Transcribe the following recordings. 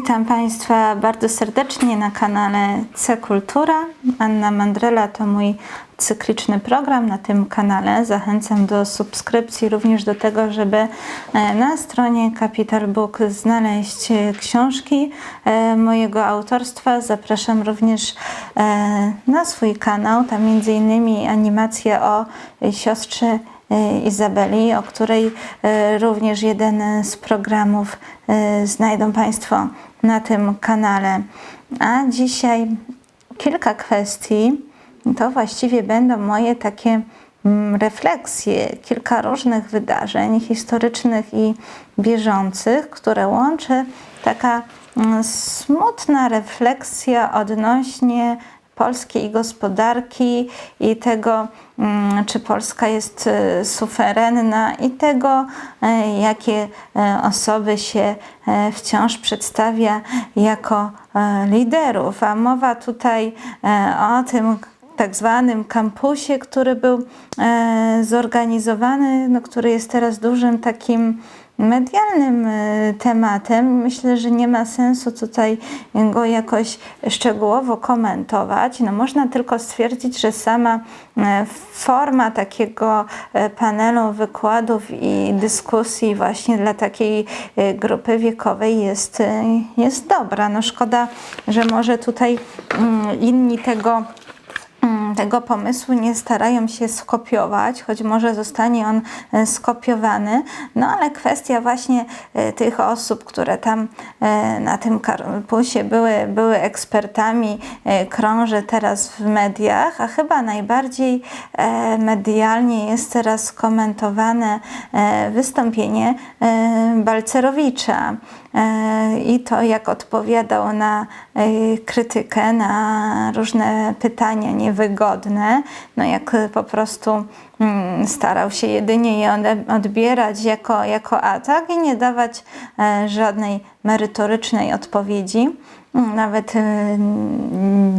Witam Państwa bardzo serdecznie na kanale C Kultura. Anna Mandrela to mój cykliczny program na tym kanale. Zachęcam do subskrypcji, również do tego, żeby e, na stronie Capital Book znaleźć e, książki e, mojego autorstwa. Zapraszam również na swój kanał. Tam między innymi animacja o siostrze Izabeli, o której również jeden z programów znajdą Państwo na tym kanale. A dzisiaj kilka kwestii to właściwie będą moje takie mm, refleksje, kilka różnych wydarzeń historycznych i bieżących, które łączy taka mm, smutna refleksja odnośnie polskiej gospodarki i tego, mm, czy Polska jest e, suwerenna i tego, e, jakie e, osoby się wciąż przedstawia jako liderów. A mowa tutaj o tym, tak zwanym kampusie, który był zorganizowany, no, który jest teraz dużym takim medialnym e, tematem. Myślę, że nie ma sensu tutaj go jakoś szczegółowo komentować. No, można tylko stwierdzić, że sama e, forma takiego panelu wykładów i dyskusji właśnie dla takiej grupy wiekowej jest, jest dobra. No szkoda, że może tutaj mm, inni tego tego pomysłu nie starają się skopiować, choć może zostanie on e, skopiowany, no ale kwestia właśnie e, tych osób, które tam e, na tym karpusie były, były ekspertami, krąży teraz w mediach, a chyba najbardziej medialnie jest teraz komentowane wystąpienie Balcerowicza i to, jak odpowiadał na krytykę, na różne pytania niewygodne, no jak po prostu mm, starał się jedynie je odbierać jako, jako atak i nie dawać e, żadnej merytorycznej odpowiedzi. Nawet y,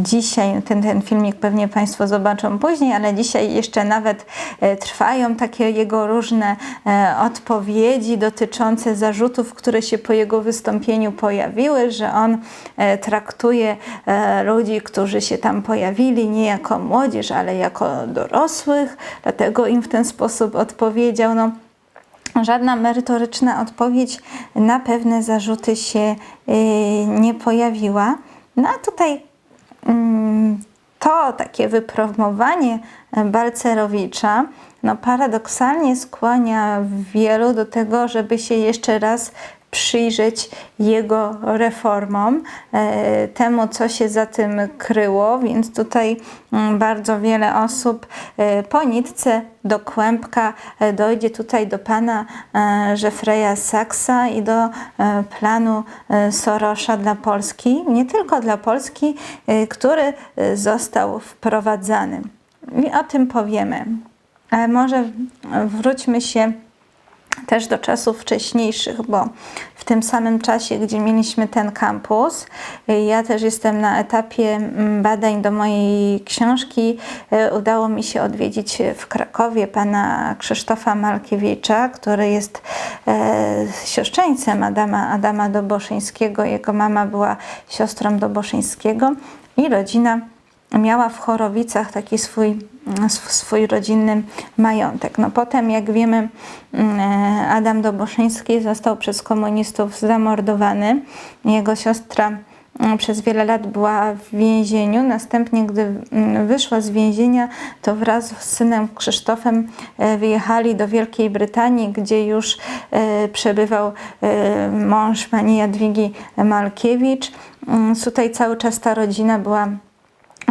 dzisiaj, ten, ten filmik pewnie Państwo zobaczą później, ale dzisiaj jeszcze nawet e, trwają takie jego różne e, odpowiedzi dotyczące zarzutów, które się po jego wystąpieniu pojawiły, że on traktuje ludzi, którzy się tam pojawili nie jako młodzież, ale jako dorosłych, dlatego im w ten sposób odpowiedział. No, żadna merytoryczna odpowiedź na pewne zarzuty się y, nie pojawiła. No a tutaj mm, to takie wypromowanie Balcerowicza no paradoksalnie skłania wielu do tego, żeby się jeszcze raz przyjrzeć jego reformom, e, temu, co się za tym kryło, więc tutaj mm, bardzo wiele osób e, po nitce do kłębka e, dojdzie tutaj do pana Jeffreya Saxa i do planu Sorosza dla Polski, nie tylko dla Polski, który został wprowadzany. I o tym powiemy. Może wróćmy się też do czasów wcześniejszych, bo w tym samym czasie, gdzie mieliśmy ten kampus, ja też jestem na etapie mm, badań do mojej książki. E, udało mi się odwiedzić w Krakowie pana Krzysztofa Malkiewicza, który jest e, siostrzeńcem Adama, Adama Doboszyńskiego. Jego mama była siostrą Doboszyńskiego i rodzina miała w Chorowicach taki swój, swój rodzinny majątek. No potem, jak wiemy, mm, Adam Doboszyński został przez komunistów zamordowany. Jego siostra mm, przez wiele lat była w więzieniu. Następnie, gdy mm, wyszła z więzienia, to wraz z synem Krzysztofem e, wyjechali do Wielkiej Brytanii, gdzie już e, przebywał e, mąż pani Jadwigi Malkiewicz. Tutaj cały czas ta rodzina była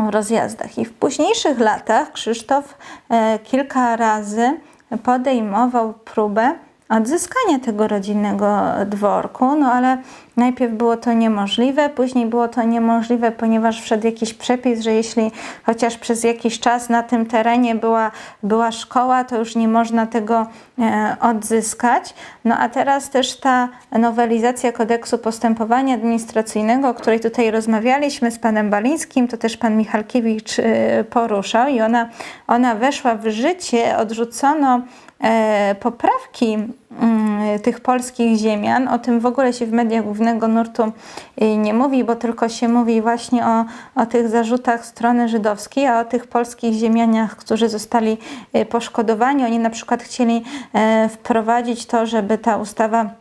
rozjazdach. I w późniejszych latach Krzysztof e, kilka razy podejmował próbę odzyskania tego rodzinnego dworku, no ale Najpierw było to niemożliwe, później było to niemożliwe, ponieważ wszedł jakiś przepis, że jeśli chociaż przez jakiś czas na tym terenie była, była szkoła, to już nie można tego e, odzyskać. No a teraz też ta nowelizacja kodeksu postępowania administracyjnego, o której tutaj rozmawialiśmy z panem Balińskim, to też pan Michalkiewicz e, poruszał i ona, ona weszła w życie, odrzucono poprawki mm, tych polskich ziemian. O tym w ogóle się w mediach głównego nurtu y, nie mówi, bo tylko się mówi właśnie o, o tych zarzutach strony żydowskiej, a o tych polskich ziemianiach, którzy zostali y, poszkodowani. Oni na przykład chcieli e, wprowadzić to, żeby ta ustawa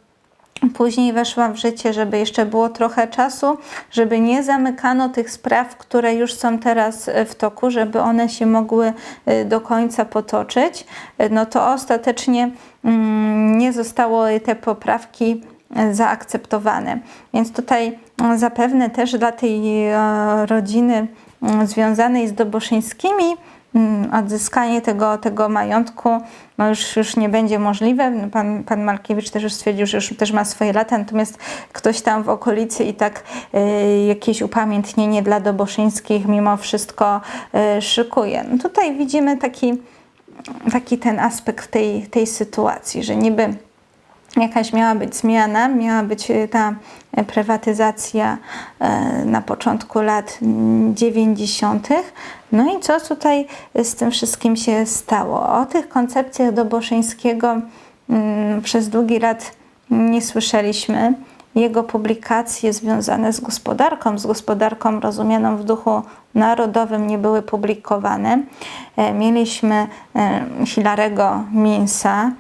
Później weszła w życie, żeby jeszcze było trochę czasu, żeby nie zamykano tych spraw, które już są teraz e, w toku, żeby one się mogły e, do końca potoczyć. E, no to ostatecznie mm, nie zostały te poprawki zaakceptowane. Więc tutaj zapewne też dla tej rodziny mm, związanej z Doboszyńskimi Mm, odzyskanie tego, tego majątku no już, już nie będzie możliwe. No, pan, pan Malkiewicz też już stwierdził, że już też ma swoje lata, natomiast ktoś tam w okolicy i tak y, jakieś upamiętnienie dla Doboszyńskich mimo wszystko y, szykuje. No tutaj widzimy taki, taki ten aspekt tej, tej sytuacji, że niby jakaś miała być zmiana, miała być y, ta prywatyzacja y, na początku lat 90. No i co tutaj z tym wszystkim się stało? O tych koncepcjach Doboszyńskiego mm, przez długi lat nie słyszeliśmy. Jego publikacje związane z gospodarką, z gospodarką rozumianą w duchu narodowym nie były publikowane. E, mieliśmy e, Hilarego Minsa,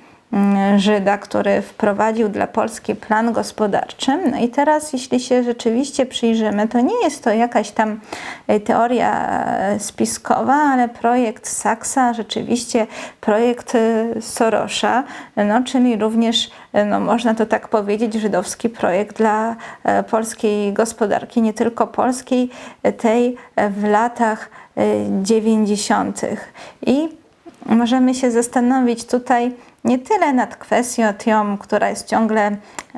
Żyda, który wprowadził dla Polski plan gospodarczy. No i teraz, jeśli się rzeczywiście przyjrzymy, to nie jest to jakaś tam e, teoria e, spiskowa, ale projekt Saksa, rzeczywiście projekt e, Sorosza, no, czyli również, no, można to tak powiedzieć, żydowski projekt dla polskiej gospodarki, nie tylko polskiej, tej w latach 90. I możemy się zastanowić tutaj, nie tyle nad kwestią, która jest ciągle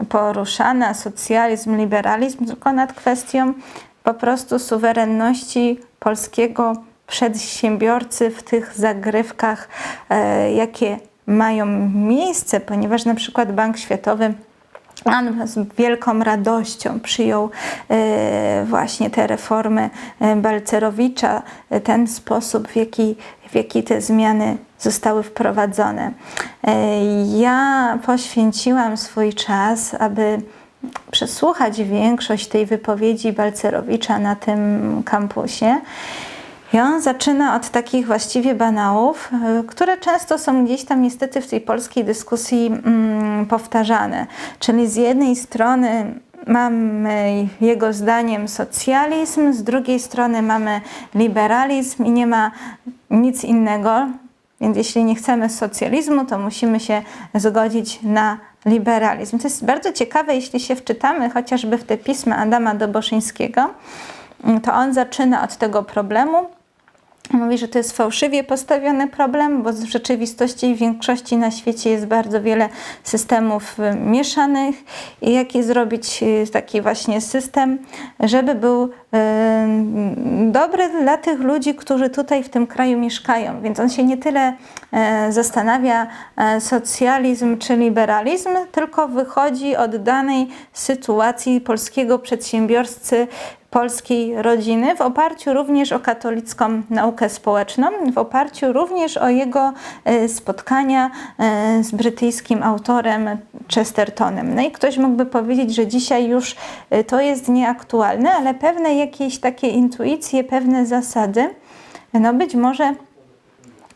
poruszana, socjalizm, liberalizm, tylko nad kwestią po prostu suwerenności polskiego przedsiębiorcy w tych zagrywkach, e, jakie mają miejsce, ponieważ na przykład Bank Światowy on z wielką radością przyjął e, właśnie te reformy e, Balcerowicza, ten sposób, w jaki, w jaki te zmiany zostały wprowadzone. E, ja poświęciłam swój czas, aby przesłuchać większość tej wypowiedzi Balcerowicza na tym kampusie. I on zaczyna od takich właściwie banałów, e, które często są gdzieś tam niestety w tej polskiej dyskusji mm, powtarzane. Czyli z jednej strony mamy jego zdaniem socjalizm, z drugiej strony mamy liberalizm i nie ma nic innego. Więc jeśli nie chcemy socjalizmu, to musimy się zgodzić na liberalizm. To jest bardzo ciekawe, jeśli się wczytamy chociażby w te pisma Adama Doboszyńskiego, to on zaczyna od tego problemu, Mówi, że to jest fałszywie postawiony problem, bo w rzeczywistości w większości na świecie jest bardzo wiele systemów y, mieszanych i jaki zrobić y, taki właśnie system, żeby był y, dobry dla tych ludzi, którzy tutaj w tym kraju mieszkają. Więc on się nie tyle zastanawia socjalizm czy liberalizm, tylko wychodzi od danej sytuacji polskiego przedsiębiorcy polskiej rodziny, w oparciu również o katolicką naukę społeczną, w oparciu również o jego e, spotkania e, z brytyjskim autorem Chestertonem. No i ktoś mógłby powiedzieć, że dzisiaj już e, to jest nieaktualne, ale pewne jakieś takie intuicje, pewne zasady, no być może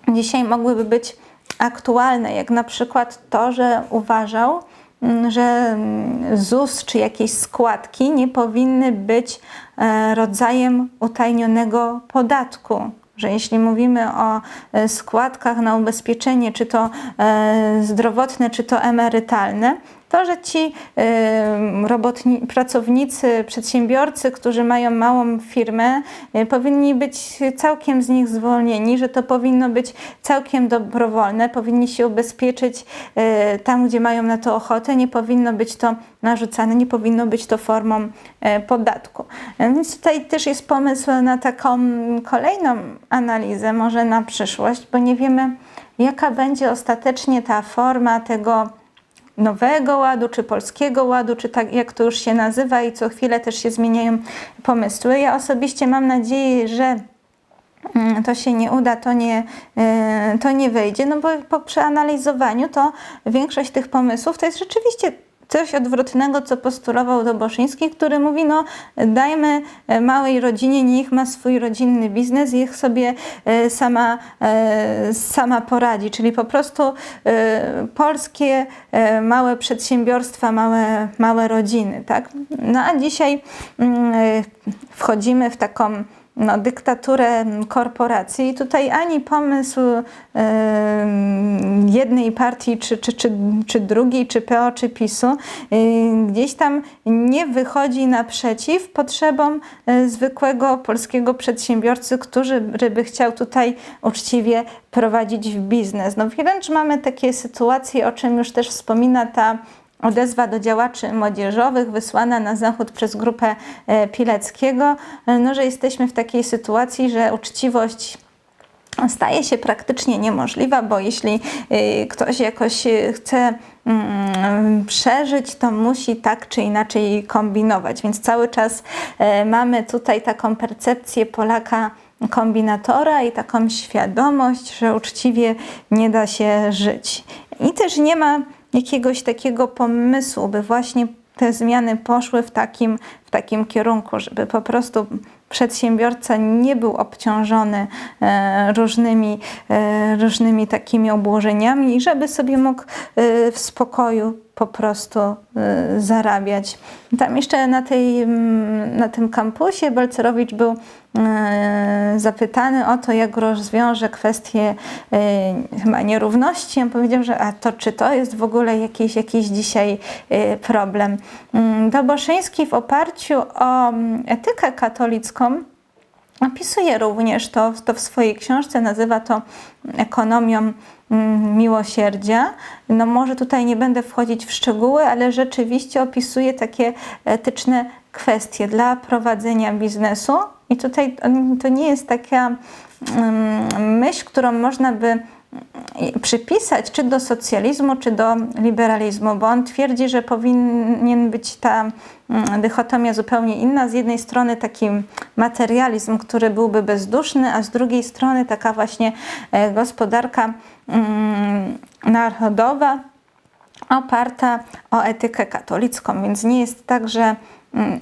dzisiaj mogłyby być aktualne, jak na przykład to, że uważał, że ZUS czy jakieś składki nie powinny być e, rodzajem utajnionego podatku. Że jeśli mówimy o e, składkach na ubezpieczenie, czy to e, zdrowotne, czy to emerytalne, to, że ci robotni, pracownicy, przedsiębiorcy, którzy mają małą firmę, y, powinni być całkiem z nich zwolnieni, że to powinno być całkiem dobrowolne, powinni się ubezpieczyć y, tam, gdzie mają na to ochotę, nie powinno być to narzucane, nie powinno być to formą y, podatku. Więc tutaj też jest pomysł na taką kolejną analizę, może na przyszłość, bo nie wiemy, jaka będzie ostatecznie ta forma tego Nowego Ładu, czy Polskiego Ładu, czy tak jak to już się nazywa i co chwilę też się zmieniają pomysły. Ja osobiście mam nadzieję, że mm, to się nie uda, to nie, y, to nie wyjdzie, no bo po przeanalizowaniu to większość tych pomysłów to jest rzeczywiście coś odwrotnego, co postulował Doboszyński, który mówi, no dajmy e, małej rodzinie, niech ma swój rodzinny biznes, niech sobie e, sama, e, sama poradzi, czyli po prostu polskie małe przedsiębiorstwa, małe, małe rodziny, tak? No a dzisiaj mm, wchodzimy w taką no, dyktaturę korporacji. I tutaj ani pomysł y, jednej partii, czy, czy, czy, czy drugiej, czy PO, czy PiSu, y, gdzieś tam nie wychodzi naprzeciw potrzebom y, zwykłego polskiego przedsiębiorcy, który by chciał tutaj uczciwie prowadzić biznes. No wręcz mamy takie sytuacje, o czym już też wspomina ta odezwa do działaczy młodzieżowych wysłana na zachód przez grupę e, Pileckiego, e, no, że jesteśmy w takiej sytuacji, że uczciwość staje się praktycznie niemożliwa, bo jeśli e, ktoś jakoś chce mm, przeżyć, to musi tak czy inaczej kombinować. Więc cały czas mamy tutaj taką percepcję Polaka kombinatora i taką świadomość, że uczciwie nie da się żyć. I też nie ma jakiegoś takiego pomysłu, by właśnie te zmiany poszły w takim, w takim kierunku, żeby po prostu przedsiębiorca nie był obciążony e, różnymi, e, różnymi takimi obłożeniami i żeby sobie mógł e, w spokoju po prostu zarabiać. Tam jeszcze na, tej, na tym kampusie Balcerowicz był zapytany o to, jak rozwiąże kwestię chyba nierówności. On powiedział, że a to czy to jest w ogóle jakiś, jakiś dzisiaj problem. Doboszyński mm, w oparciu o etykę katolicką Opisuje również to, to w swojej książce, nazywa to ekonomią mm, miłosierdzia. No może tutaj nie będę wchodzić w szczegóły, ale rzeczywiście opisuje takie etyczne kwestie dla prowadzenia biznesu. I tutaj to nie jest taka mm, myśl, którą można by przypisać czy do socjalizmu, czy do liberalizmu, bo on twierdzi, że powinien być ta mm, dychotomia zupełnie inna. Z jednej strony taki materializm, który byłby bezduszny, a z drugiej strony taka właśnie e, gospodarka mm, narodowa oparta o etykę katolicką, więc nie jest tak, że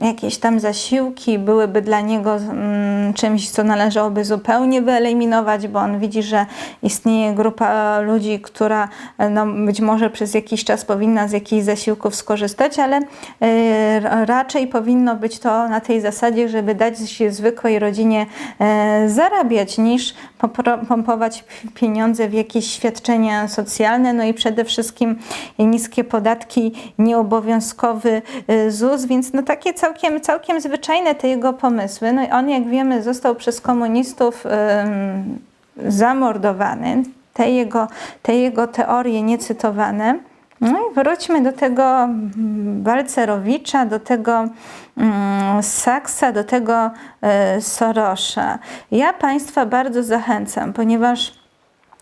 jakieś tam zasiłki byłyby dla niego mm, czymś, co należałoby zupełnie wyeliminować, bo on widzi, że istnieje grupa ludzi, która no, być może przez jakiś czas powinna z jakichś zasiłków skorzystać, ale y, raczej powinno być to na tej zasadzie, żeby dać się zwykłej rodzinie y, zarabiać, niż pompować pieniądze w jakieś świadczenia socjalne, no i przede wszystkim niskie podatki, nieobowiązkowy ZUS, więc no tak takie całkiem, całkiem zwyczajne te jego pomysły. No i on, jak wiemy, został przez komunistów um, zamordowany. Te jego, te jego teorie niecytowane. No i wróćmy do tego Balcerowicza, do tego um, Saksa, do tego e, Sorosza. Ja Państwa bardzo zachęcam, ponieważ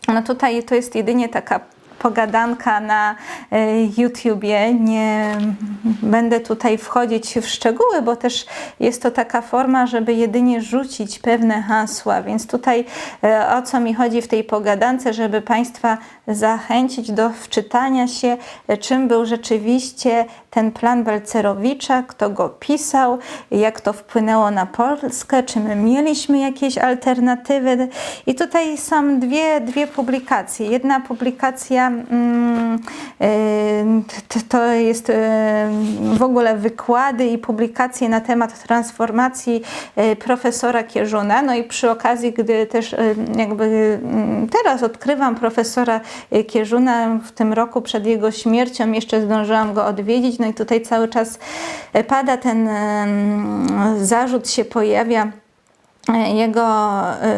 no tutaj to jest jedynie taka pogadanka na e, YouTubie. Nie będę tutaj wchodzić w szczegóły, bo też jest to taka forma, żeby jedynie rzucić pewne hasła. Więc tutaj e, o co mi chodzi w tej pogadance, żeby Państwa zachęcić do wczytania się, czym był rzeczywiście ten plan Balcerowicza, kto go pisał, jak to wpłynęło na Polskę, czy my mieliśmy jakieś alternatywy. I tutaj są dwie, dwie publikacje. Jedna publikacja mm, y, to jest y, w ogóle wykłady i publikacje na temat transformacji y, profesora Kierzuna. No i przy okazji, gdy też jakby teraz odkrywam profesora Kierzuna w tym roku przed jego śmiercią, jeszcze zdążyłam go odwiedzić, no i tutaj cały czas e, pada ten zarzut, się pojawia jego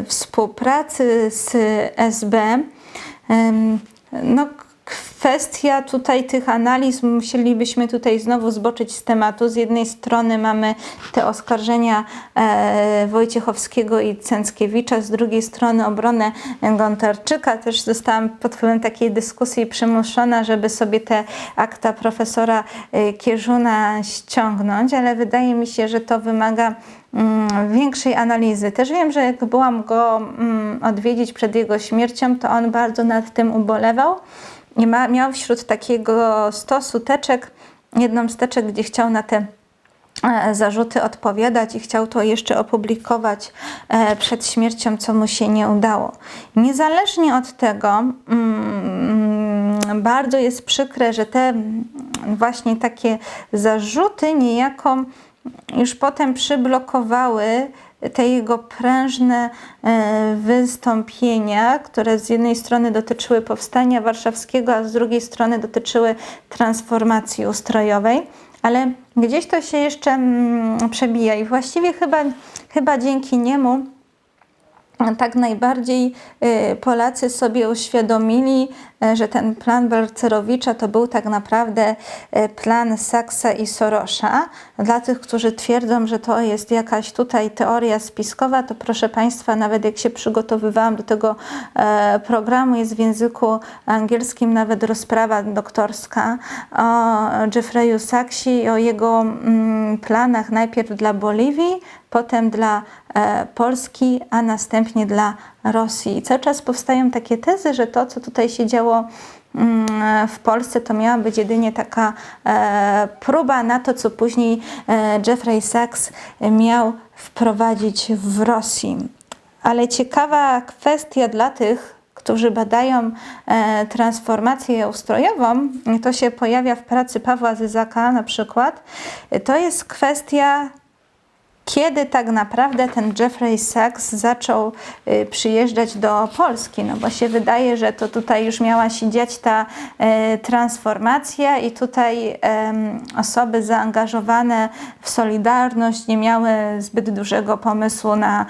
współpracy z SB. No, kwestia tutaj tych analiz, musielibyśmy tutaj znowu zboczyć z tematu. Z jednej strony mamy te oskarżenia e, Wojciechowskiego i Cęckiewicza, z drugiej strony obronę Gontarczyka. Też zostałam pod wpływem takiej dyskusji przymuszona, żeby sobie te akta profesora e, Kierzuna ściągnąć, ale wydaje mi się, że to wymaga mm, większej analizy. Też wiem, że jak byłam go mm, odwiedzić przed jego śmiercią, to on bardzo nad tym ubolewał ma, miał wśród takiego stosu teczek, jedną z teczek, gdzie chciał na te e, zarzuty odpowiadać i chciał to jeszcze opublikować e, przed śmiercią, co mu się nie udało. Niezależnie od tego, mm, bardzo jest przykre, że te właśnie takie zarzuty niejako już potem przyblokowały te jego prężne e, wystąpienia, które z jednej strony dotyczyły powstania warszawskiego, a z drugiej strony dotyczyły transformacji ustrojowej, ale gdzieś to się jeszcze mm, przebija i właściwie chyba, chyba dzięki niemu tak najbardziej y, Polacy sobie uświadomili, y, że ten plan Balcerowicza to był tak naprawdę y, plan Saksa i Sorosza. Dla tych, którzy twierdzą, że to jest jakaś tutaj teoria spiskowa, to proszę Państwa, nawet jak się przygotowywałam do tego e, programu, jest w języku angielskim nawet rozprawa doktorska o Jeffreyu Saksi i o jego mm, planach najpierw dla Boliwii, potem dla e, Polski, a następnie dla Rosji. Cały czas powstają takie tezy, że to, co tutaj się działo mm, w Polsce, to miała być jedynie taka e, próba na to, co później e, Jeffrey Sachs miał wprowadzić w Rosji. Ale ciekawa kwestia dla tych, którzy badają e, transformację ustrojową, to się pojawia w pracy Pawła Zyzaka na przykład, to jest kwestia kiedy tak naprawdę ten Jeffrey Sachs zaczął y, przyjeżdżać do Polski, no bo się wydaje, że to tutaj już miała się dziać ta y, transformacja i tutaj osoby zaangażowane w Solidarność nie miały zbyt dużego pomysłu na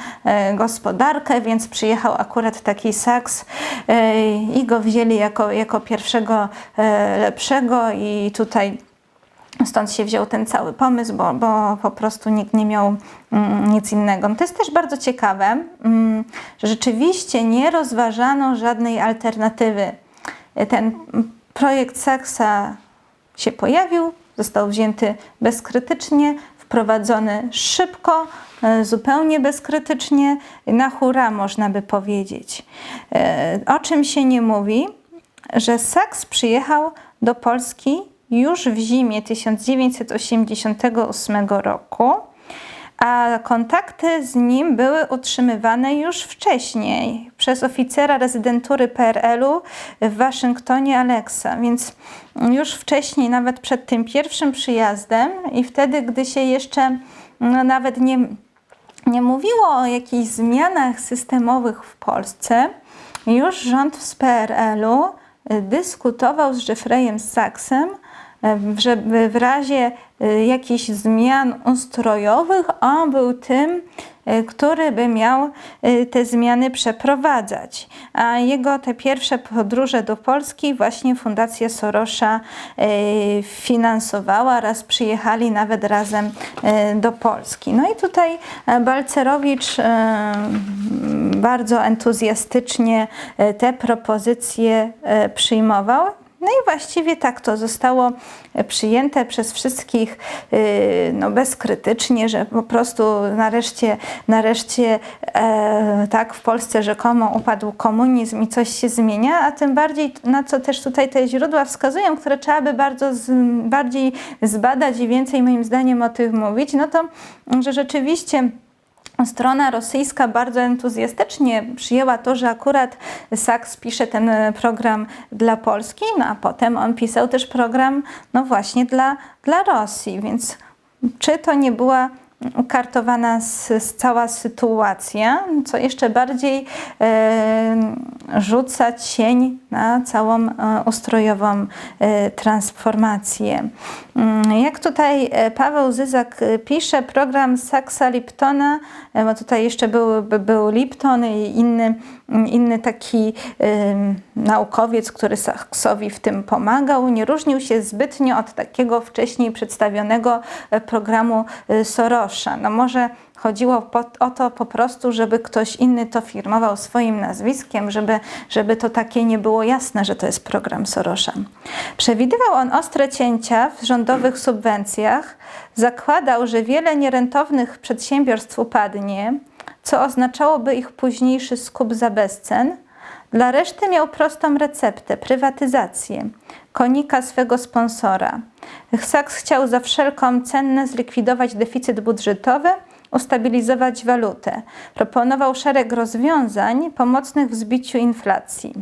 y, gospodarkę, więc przyjechał akurat taki Sachs i go wzięli jako, jako pierwszego lepszego i tutaj Stąd się wziął ten cały pomysł, bo, bo po prostu nikt nie miał mm, nic innego. To jest też bardzo ciekawe, mm, że rzeczywiście nie rozważano żadnej alternatywy. Ten projekt Saksa się pojawił, został wzięty bezkrytycznie, wprowadzony szybko, e, zupełnie bezkrytycznie, na hura można by powiedzieć. E, o czym się nie mówi, że Saks przyjechał do Polski już w zimie 1988 roku, a kontakty z nim były utrzymywane już wcześniej przez oficera rezydentury PRL-u w Waszyngtonie Alexa, więc już wcześniej, nawet przed tym pierwszym przyjazdem i wtedy, gdy się jeszcze no, nawet nie, nie mówiło o jakichś zmianach systemowych w Polsce, już rząd z PRL-u dyskutował z Jeffreyem Saksem żeby w razie y, jakichś zmian ustrojowych on był tym, y, który by miał te zmiany przeprowadzać. A jego te pierwsze podróże do Polski właśnie Fundacja Sorosza finansowała, raz przyjechali nawet razem do Polski. No i tutaj Balcerowicz bardzo entuzjastycznie te propozycje przyjmował. No i właściwie tak to zostało przyjęte przez wszystkich y, no, bezkrytycznie, że po prostu nareszcie, nareszcie e, tak w Polsce rzekomo upadł komunizm i coś się zmienia, a tym bardziej na co też tutaj te źródła wskazują, które trzeba by bardzo z, bardziej zbadać i więcej moim zdaniem o tych mówić, no to że rzeczywiście Strona rosyjska bardzo entuzjastycznie przyjęła to, że akurat Saks pisze ten program dla Polski, no a potem on pisał też program, no właśnie dla, dla Rosji, więc czy to nie była ukartowana cała sytuacja, co jeszcze bardziej rzuca cień na całą e, ustrojową e, transformację. Mm, jak tutaj e, Paweł Zyzak pisze, program Saksa Liptona, bo tutaj jeszcze był, był Lipton i inny, inny taki naukowiec, który Saksowi w tym pomagał, nie różnił się zbytnio od takiego wcześniej przedstawionego programu Sorosza. No może chodziło o to po prostu, żeby ktoś inny to firmował swoim nazwiskiem, żeby, żeby to takie nie było jasne, że to jest program Sorosza. Przewidywał on ostre cięcia w rządowych subwencjach, zakładał, że wiele nierentownych przedsiębiorstw upadnie, co oznaczałoby ich późniejszy skup za bezcen. Dla reszty miał prostą receptę prywatyzację konika swego sponsora. Saks chciał za wszelką cenę zlikwidować deficyt budżetowy, ustabilizować walutę. Proponował szereg rozwiązań pomocnych w zbiciu inflacji.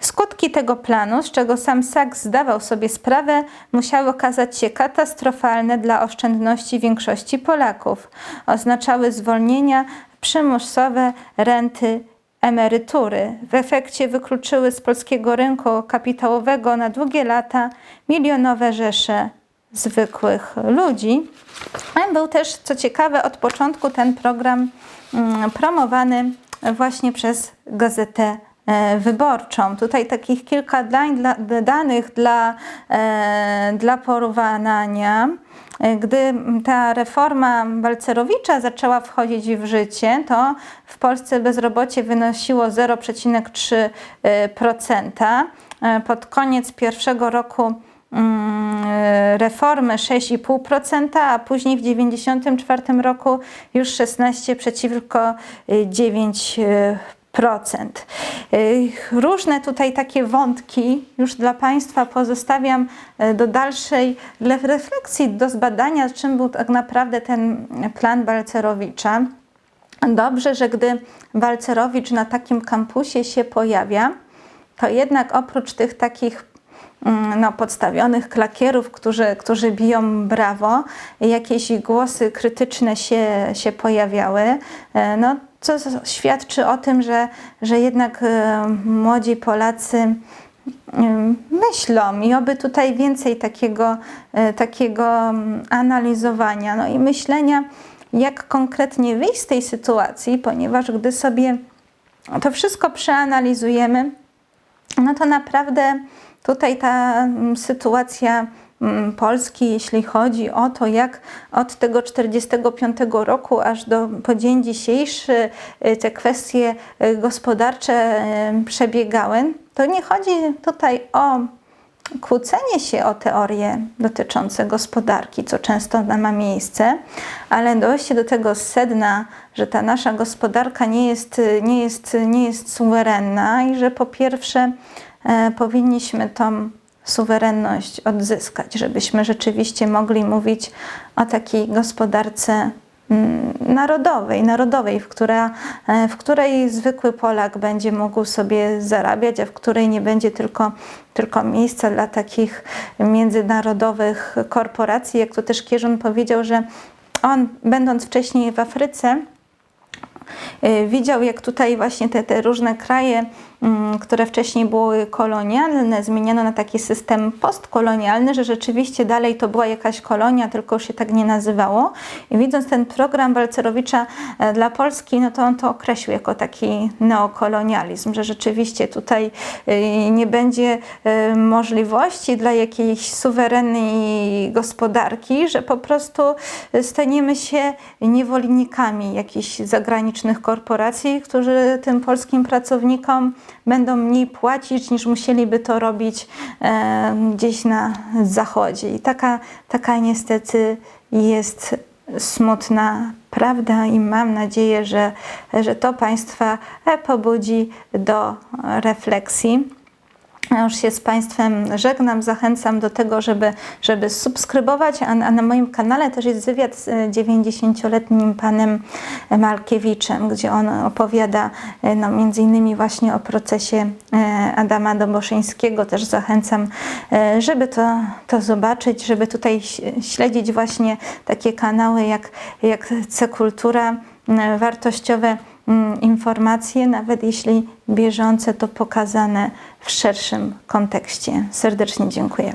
Skutki tego planu, z czego sam Sachs zdawał sobie sprawę, musiały okazać się katastrofalne dla oszczędności większości Polaków. Oznaczały zwolnienia, przymusowe renty, emerytury. W efekcie wykluczyły z polskiego rynku kapitałowego na długie lata milionowe rzesze zwykłych ludzi. Był też, co ciekawe, od początku ten program mm, promowany właśnie przez gazetę e, wyborczą. Tutaj takich kilka danych dla, e, dla porównania. Gdy ta reforma Balcerowicza zaczęła wchodzić w życie, to w Polsce bezrobocie wynosiło 0,3%. Pod koniec pierwszego roku reformy 6,5%, a później w 1994 roku już 16 przeciwko 9%. Procent. Y, różne tutaj takie wątki już dla Państwa pozostawiam y, do dalszej refleksji, do zbadania, czym był tak naprawdę ten plan Balcerowicza. Dobrze, że gdy Balcerowicz na takim kampusie się pojawia, to jednak oprócz tych takich mm, no, podstawionych klakierów, którzy, którzy biją brawo, jakieś głosy krytyczne się, się pojawiały. Y, no, co świadczy o tym, że, że jednak e, młodzi Polacy e, myślą i oby tutaj więcej takiego, e, takiego analizowania no i myślenia, jak konkretnie wyjść z tej sytuacji, ponieważ gdy sobie to wszystko przeanalizujemy, no to naprawdę tutaj ta sytuacja Mm, Polski, jeśli chodzi o to, jak od tego 45 roku aż do po dzień dzisiejszy y, te kwestie y, gospodarcze y, przebiegały, to nie chodzi tutaj o kłócenie się o teorie dotyczące gospodarki, co często ma miejsce, ale dojście do tego sedna, że ta nasza gospodarka nie jest, nie jest, nie jest suwerenna i że po pierwsze powinniśmy tą suwerenność odzyskać, żebyśmy rzeczywiście mogli mówić o takiej gospodarce mm, narodowej, narodowej, w, która, e, w której zwykły Polak będzie mógł sobie zarabiać, a w której nie będzie tylko, tylko miejsca dla takich międzynarodowych korporacji, jak to też Kierzun powiedział, że on, będąc wcześniej w Afryce, e, widział, jak tutaj właśnie te, te różne kraje które wcześniej były kolonialne, zmieniano na taki system postkolonialny, że rzeczywiście dalej to była jakaś kolonia, tylko już się tak nie nazywało. I widząc ten program Balcerowicza e, dla Polski, no to on to określił jako taki neokolonializm, że rzeczywiście tutaj e, nie będzie e, możliwości dla jakiejś suwerennej gospodarki, że po prostu staniemy się niewolnikami jakichś zagranicznych korporacji, którzy tym polskim pracownikom będą mniej płacić niż musieliby to robić e, gdzieś na zachodzie. I taka, taka niestety jest smutna prawda i mam nadzieję, że, że to Państwa pobudzi do refleksji. Ja już się z Państwem żegnam, zachęcam do tego, żeby, żeby subskrybować, a, a na moim kanale też jest wywiad z 90-letnim panem Malkiewiczem, gdzie on opowiada no, między innymi właśnie o procesie e, Adama Doboszyńskiego. Też zachęcam, e, żeby to, to zobaczyć, żeby tutaj śledzić właśnie takie kanały jak, jak C-Kultura, wartościowe informacje, nawet jeśli bieżące, to pokazane w szerszym kontekście. Serdecznie dziękuję.